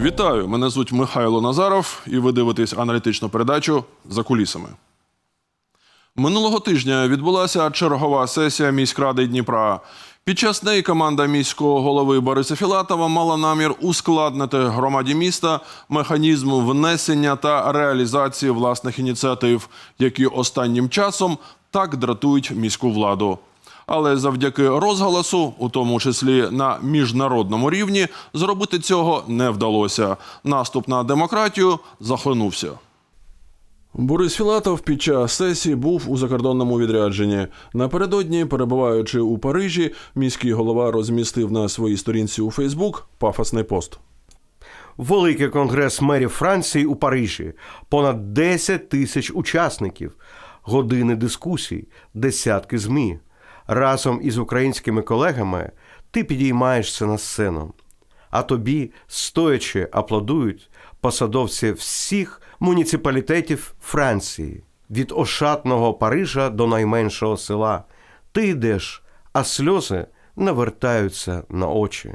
Вітаю! Мене звуть Михайло Назаров, і ви дивитесь аналітичну передачу за кулісами. Минулого тижня відбулася чергова сесія міськради Дніпра. Під час неї команда міського голови Бориса Філатова мала намір ускладнити громаді міста механізм внесення та реалізації власних ініціатив, які останнім часом так дратують міську владу. Але завдяки розголосу, у тому числі на міжнародному рівні, зробити цього не вдалося. Наступ на демократію захлинувся. Борис Філатов під час сесії був у закордонному відрядженні. Напередодні, перебуваючи у Парижі, міський голова розмістив на своїй сторінці у Фейсбук пафосний пост. Великий конгрес мерів Франції у Парижі, понад 10 тисяч учасників, години дискусій, десятки ЗМІ. Разом із українськими колегами ти підіймаєшся на сцену. А тобі, стоячи, аплодують посадовці всіх муніципалітетів Франції, від ошатного Парижа до найменшого села. Ти йдеш, а сльози навертаються на очі.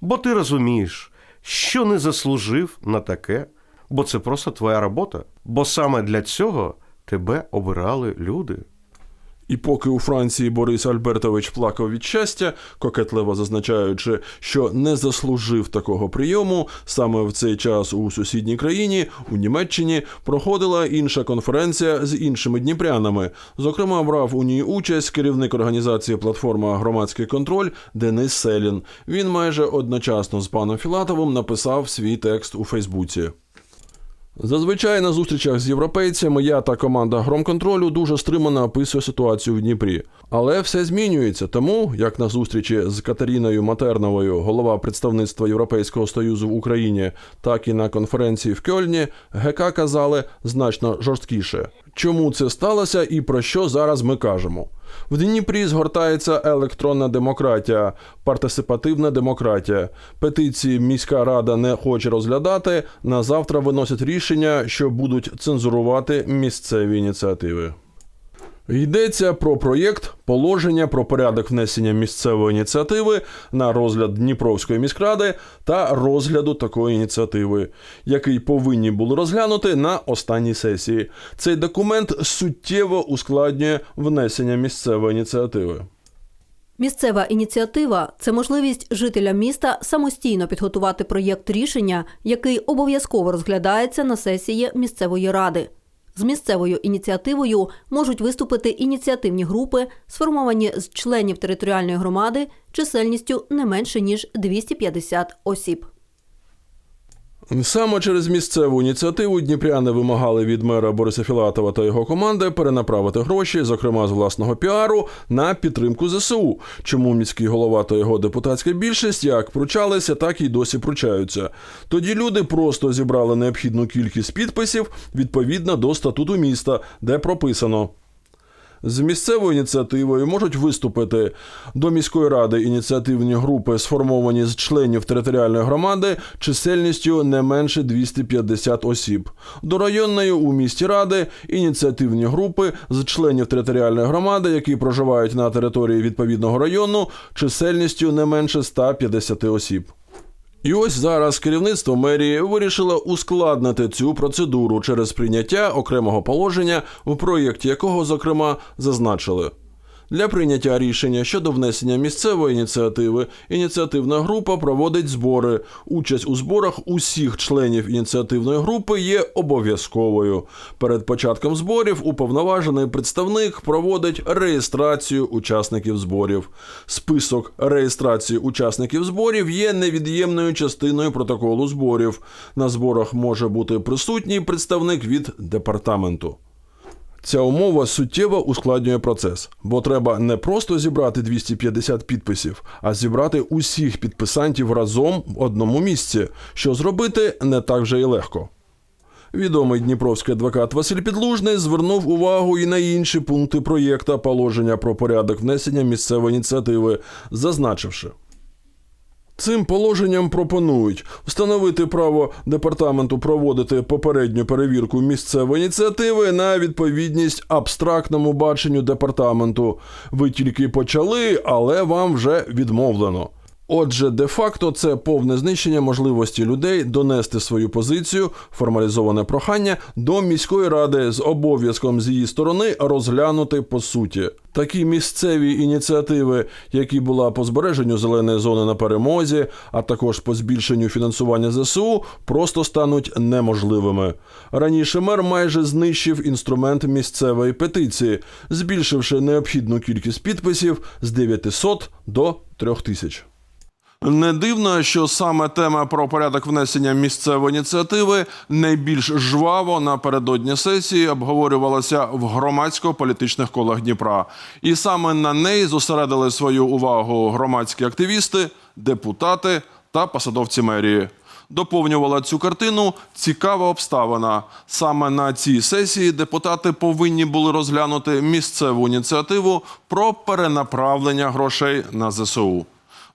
Бо ти розумієш, що не заслужив на таке, бо це просто твоя робота. Бо саме для цього тебе обирали люди. І поки у Франції Борис Альбертович плакав від щастя, кокетливо зазначаючи, що не заслужив такого прийому, саме в цей час у сусідній країні, у Німеччині, проходила інша конференція з іншими дніпрянами. Зокрема, брав у ній участь керівник організації платформа Громадський контроль Денис Селін. Він майже одночасно з паном Філатовим написав свій текст у Фейсбуці. Зазвичай на зустрічах з європейцями я та команда громконтролю дуже стримано описує ситуацію в Дніпрі. Але все змінюється, тому як на зустрічі з Катеріною Матерновою, голова представництва Європейського союзу в Україні, так і на конференції в Кьольні, ГК казали значно жорсткіше. Чому це сталося і про що зараз ми кажемо? В Дніпрі згортається електронна демократія, партисипативна демократія. Петиції міська рада не хоче розглядати. На завтра виносять рішення, що будуть цензурувати місцеві ініціативи. Йдеться про проєкт положення про порядок внесення місцевої ініціативи на розгляд Дніпровської міськради та розгляду такої ініціативи, який повинні були розглянути на останній сесії. Цей документ суттєво ускладнює внесення місцевої ініціативи. Місцева ініціатива це можливість жителя міста самостійно підготувати проєкт рішення, який обов'язково розглядається на сесії місцевої ради. З місцевою ініціативою можуть виступити ініціативні групи, сформовані з членів територіальної громади чисельністю не менше ніж 250 осіб. Саме через місцеву ініціативу дніпряни вимагали від мера Бориса Філатова та його команди перенаправити гроші, зокрема з власного піару, на підтримку ЗСУ. Чому міський голова та його депутатська більшість як пручалися, так і досі пручаються. Тоді люди просто зібрали необхідну кількість підписів відповідно до статуту міста, де прописано. З місцевою ініціативою можуть виступити до міської ради ініціативні групи, сформовані з членів територіальної громади, чисельністю не менше 250 осіб. До районної у місті ради ініціативні групи з членів територіальної громади, які проживають на території відповідного району, чисельністю не менше 150 осіб. І ось зараз керівництво мерії вирішило ускладнити цю процедуру через прийняття окремого положення, в проєкті якого, зокрема, зазначили. Для прийняття рішення щодо внесення місцевої ініціативи ініціативна група проводить збори. Участь у зборах усіх членів ініціативної групи є обов'язковою. Перед початком зборів уповноважений представник проводить реєстрацію учасників зборів. Список реєстрації учасників зборів є невід'ємною частиною протоколу зборів. На зборах може бути присутній представник від департаменту. Ця умова суттєво ускладнює процес, бо треба не просто зібрати 250 підписів, а зібрати усіх підписантів разом в одному місці, що зробити не так вже й легко. Відомий дніпровський адвокат Василь Підлужний звернув увагу і на інші пункти проєкта положення про порядок внесення місцевої ініціативи, зазначивши. Цим положенням пропонують встановити право департаменту проводити попередню перевірку місцевої ініціативи на відповідність абстрактному баченню департаменту. Ви тільки почали, але вам вже відмовлено. Отже, де-факто це повне знищення можливості людей донести свою позицію, формалізоване прохання до міської ради з обов'язком з її сторони розглянути по суті. Такі місцеві ініціативи, які була по збереженню зеленої зони на перемозі, а також по збільшенню фінансування ЗСУ, просто стануть неможливими. Раніше мер майже знищив інструмент місцевої петиції, збільшивши необхідну кількість підписів з 900 до 3000. Не дивно, що саме тема про порядок внесення місцевої ініціативи найбільш жваво напередодні сесії обговорювалася в громадсько-політичних колах Дніпра, і саме на неї зосередили свою увагу громадські активісти, депутати та посадовці мерії. Доповнювала цю картину цікава обставина. Саме на цій сесії депутати повинні були розглянути місцеву ініціативу про перенаправлення грошей на ЗСУ.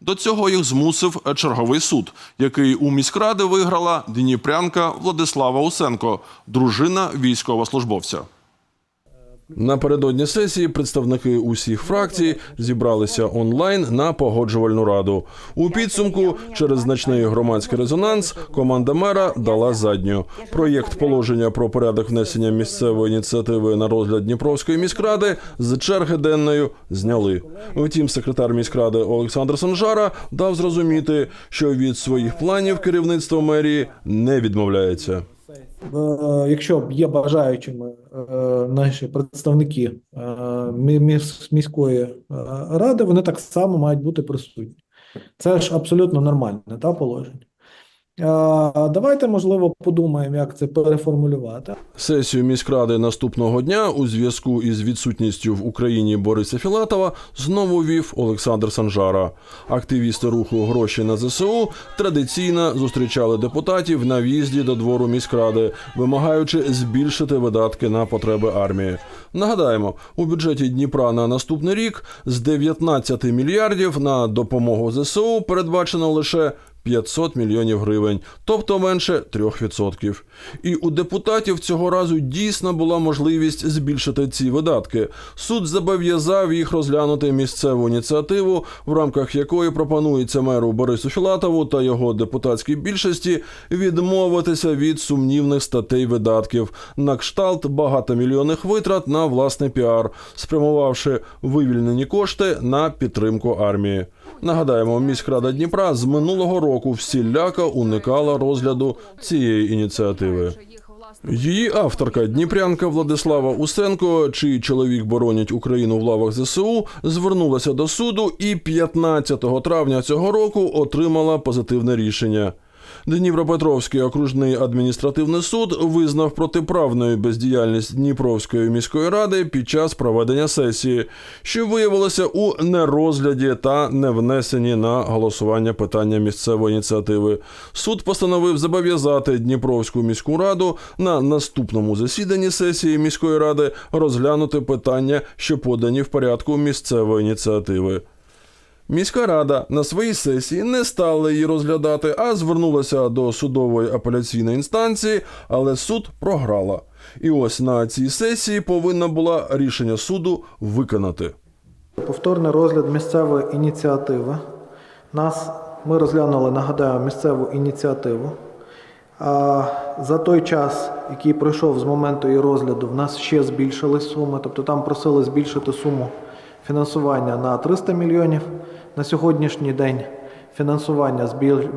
До цього їх змусив черговий суд, який у міськради виграла дніпрянка Владислава Усенко, дружина військовослужбовця. Напередодні сесії представники усіх фракцій зібралися онлайн на погоджувальну раду. У підсумку, через значний громадський резонанс, команда мера дала задню. Проєкт положення про порядок внесення місцевої ініціативи на розгляд Дніпровської міськради з черги денної зняли. Втім, секретар міськради Олександр Санжара дав зрозуміти, що від своїх планів керівництво мерії не відмовляється. Е, Якщо є бажаючими е, наші представники е, міської ради, вони так само мають бути присутні. Це ж абсолютно нормальне та положення. Давайте, можливо, подумаємо, як це переформулювати. Сесію міськради наступного дня у зв'язку із відсутністю в Україні Бориса Філатова знову вів Олександр Санжара. Активісти руху гроші на ЗСУ традиційно зустрічали депутатів на в'їзді до двору міськради, вимагаючи збільшити видатки на потреби армії. Нагадаємо, у бюджеті Дніпра на наступний рік з 19 мільярдів на допомогу ЗСУ передбачено лише 500 мільйонів гривень, тобто менше 3%. І у депутатів цього разу дійсно була можливість збільшити ці видатки. Суд зобов'язав їх розглянути місцеву ініціативу, в рамках якої пропонується меру Борису Філатову та його депутатській більшості відмовитися від сумнівних статей видатків на кшталт багатомільйонних витрат на власний піар, спрямувавши вивільнені кошти на підтримку армії. Нагадаємо, міськрада Дніпра з минулого року всіляко уникала розгляду цієї ініціативи. Її авторка Дніпрянка Владислава Усенко, чий чоловік боронить Україну в лавах ЗСУ, звернулася до суду і 15 травня цього року отримала позитивне рішення. Дніпропетровський окружний адміністративний суд визнав протиправною бездіяльність Дніпровської міської ради під час проведення сесії, що виявилося у нерозгляді та невнесенні на голосування питання місцевої ініціативи. Суд постановив зобов'язати Дніпровську міську раду на наступному засіданні сесії міської ради розглянути питання, що подані в порядку місцевої ініціативи. Міська рада на своїй сесії не стала її розглядати, а звернулася до судової апеляційної інстанції, але суд програла. І ось на цій сесії повинна була рішення суду виконати. Повторний розгляд місцевої ініціативи. Нас ми розглянули, нагадаю, місцеву ініціативу. А за той час, який пройшов з моменту її розгляду, в нас ще збільшились суми. Тобто там просили збільшити суму фінансування на 300 мільйонів. На сьогоднішній день фінансування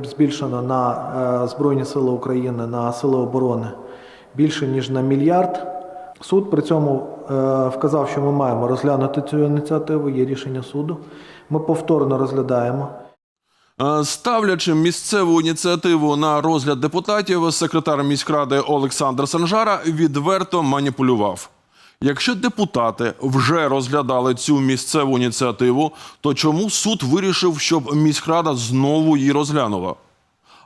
збільшено на е, Збройні Сили України, на Сили оборони більше ніж на мільярд. Суд при цьому е, вказав, що ми маємо розглянути цю ініціативу. Є рішення суду. Ми повторно розглядаємо. Е, Ставлячи місцеву ініціативу на розгляд депутатів, секретар міськради Олександр Санжара відверто маніпулював. Якщо депутати вже розглядали цю місцеву ініціативу, то чому суд вирішив, щоб міськрада знову її розглянула?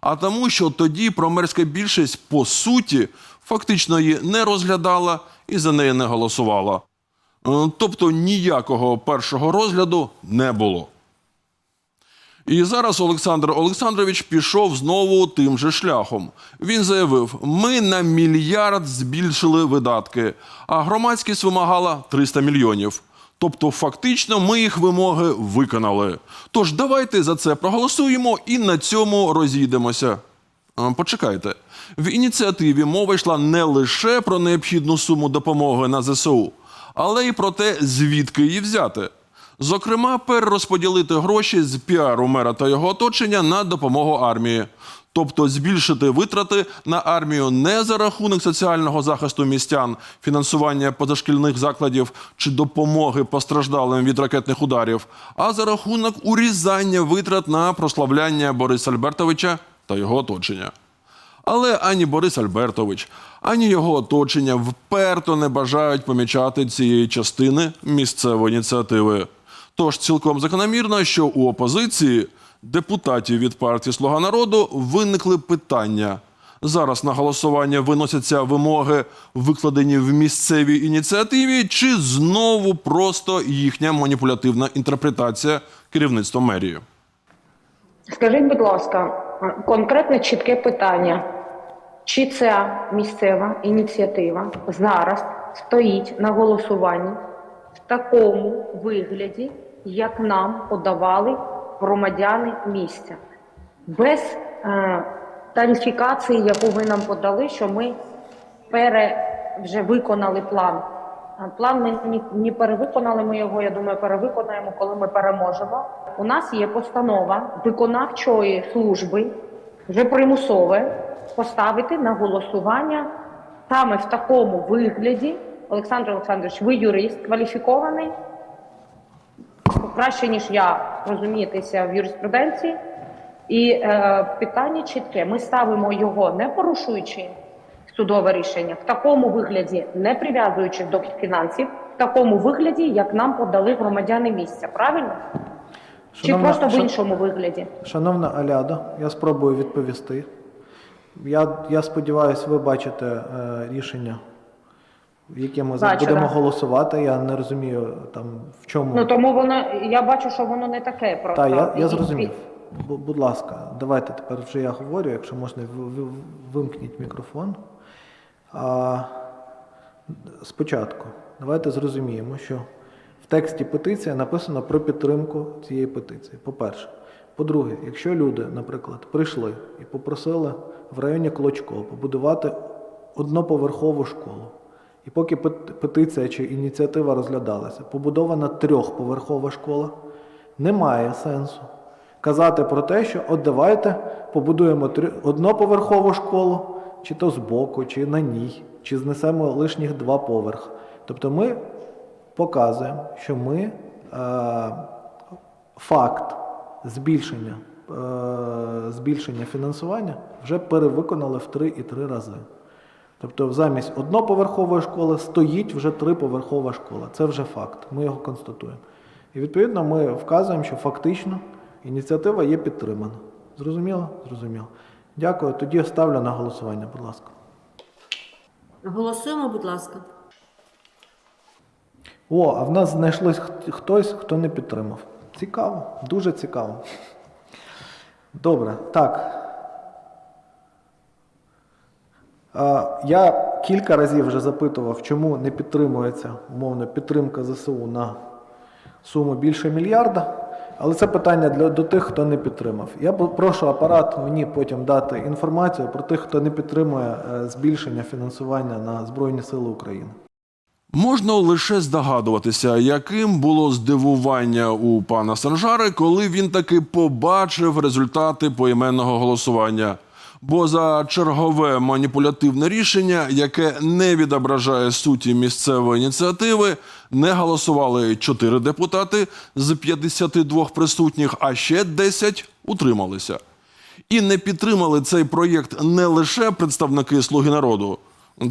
А тому, що тоді промерська більшість по суті фактично її не розглядала і за неї не голосувала. Е, Тобто ніякого першого розгляду не було. І зараз Олександр Олександрович пішов знову тим же шляхом. Він заявив: ми на мільярд збільшили видатки, а громадськість вимагала 300 мільйонів. Тобто, фактично, ми їх вимоги виконали. Тож давайте за це проголосуємо і на цьому розійдемося. Почекайте. В ініціативі мова йшла не лише про необхідну суму допомоги на ЗСУ, але й про те, звідки її взяти. Зокрема, перерозподілити гроші з піару мера та його оточення на допомогу армії. Тобто збільшити витрати на армію не за рахунок соціального захисту містян, фінансування позашкільних закладів чи допомоги постраждалим від ракетних ударів, а за рахунок урізання витрат на прославляння Бориса Альбертовича та його оточення. Але ані Борис Альбертович, ані його оточення вперто не бажають помічати цієї частини місцевої ініціативи. Тож цілком закономірно, що у опозиції депутатів від партії Слуга народу виникли питання. Зараз на голосування виносяться вимоги, викладені в місцевій ініціативі, чи знову просто їхня маніпулятивна інтерпретація керівництва мерії. Скажіть, будь ласка, конкретне чітке питання. Чи ця місцева ініціатива зараз стоїть на голосуванні в такому вигляді, як нам подавали громадяни місця, без е, тарифікації, яку ви нам подали, що ми пере вже виконали план. План ми не, не перевиконали. Ми його, я думаю, перевиконаємо, коли ми переможемо. У нас є постанова виконавчої служби, вже примусове, поставити на голосування саме в такому вигляді. Олександр Олександрович, ви юрист кваліфікований, краще ніж я розумієтеся в юриспруденції. І е, питання чітке: ми ставимо його не порушуючи судове рішення, в такому вигляді, не прив'язуючи до фінансів, в такому вигляді, як нам подали громадяни місця. Правильно? Чи просто в іншому вигляді? Шановна Аляда, я спробую відповісти. Я, я сподіваюся, ви бачите е, рішення, яке ми зараз Бачу, будемо да. голосувати. Я не розумію там в чому. Ну тому воно я бачу, що воно не таке просто. Так, я, я зрозумів. Бу- Будь ласка, давайте тепер вже я говорю, якщо можна, в- в- вимкніть мікрофон. А, спочатку, давайте зрозуміємо, що в тексті петиції написано про підтримку цієї петиції. По-перше. По-друге, якщо люди, наприклад, прийшли і попросили в районі Клочко побудувати одноповерхову школу, і поки петиція чи ініціатива розглядалася, побудована трьохповерхова школа, немає сенсу казати про те, що от давайте побудуємо одноповерхову школу, чи то збоку, чи на ній, чи знесемо лишніх два поверхи. Тобто ми показуємо, що ми е, факт збільшення, е, збільшення фінансування вже перевиконали в 3,3 рази. Тобто замість одноповерхової школи стоїть вже триповерхова школа. Це вже факт. Ми його констатуємо. І відповідно ми вказуємо, що фактично ініціатива є підтримана. Зрозуміло? Зрозуміло. Дякую. Тоді ставлю на голосування, будь ласка. Голосуємо, будь ласка. О, а в нас знайшлось хтось, хто не підтримав. Цікаво, дуже цікаво. Добре, так. А, Я кілька разів вже запитував, чому не підтримується умовно підтримка ЗСУ на суму більше мільярда. Але це питання для, до тих, хто не підтримав. Я прошу апарат мені потім дати інформацію про тих, хто не підтримує е, збільшення фінансування на Збройні Сили України. Можна лише здогадуватися, яким було здивування у пана Санжари, коли він таки побачив результати поіменного голосування. Бо за чергове маніпулятивне рішення, яке не відображає суті місцевої ініціативи, не голосували 4 депутати з 52 присутніх, а ще 10 утрималися. І не підтримали цей проєкт не лише представники Слуги народу,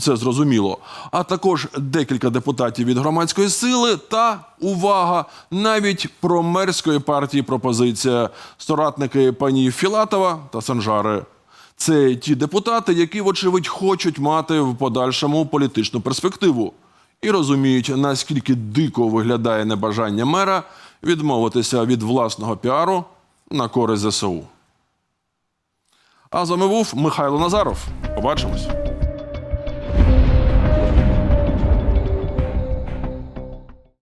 це зрозуміло, а також декілька депутатів від громадської сили та увага навіть промерської партії пропозиція соратники пані Філатова та Санжари. Це ті депутати, які, вочевидь, хочуть мати в подальшому політичну перспективу і розуміють, наскільки дико виглядає небажання мера відмовитися від власного піару на користь ЗСУ. А з вами був Михайло Назаров. Побачимось.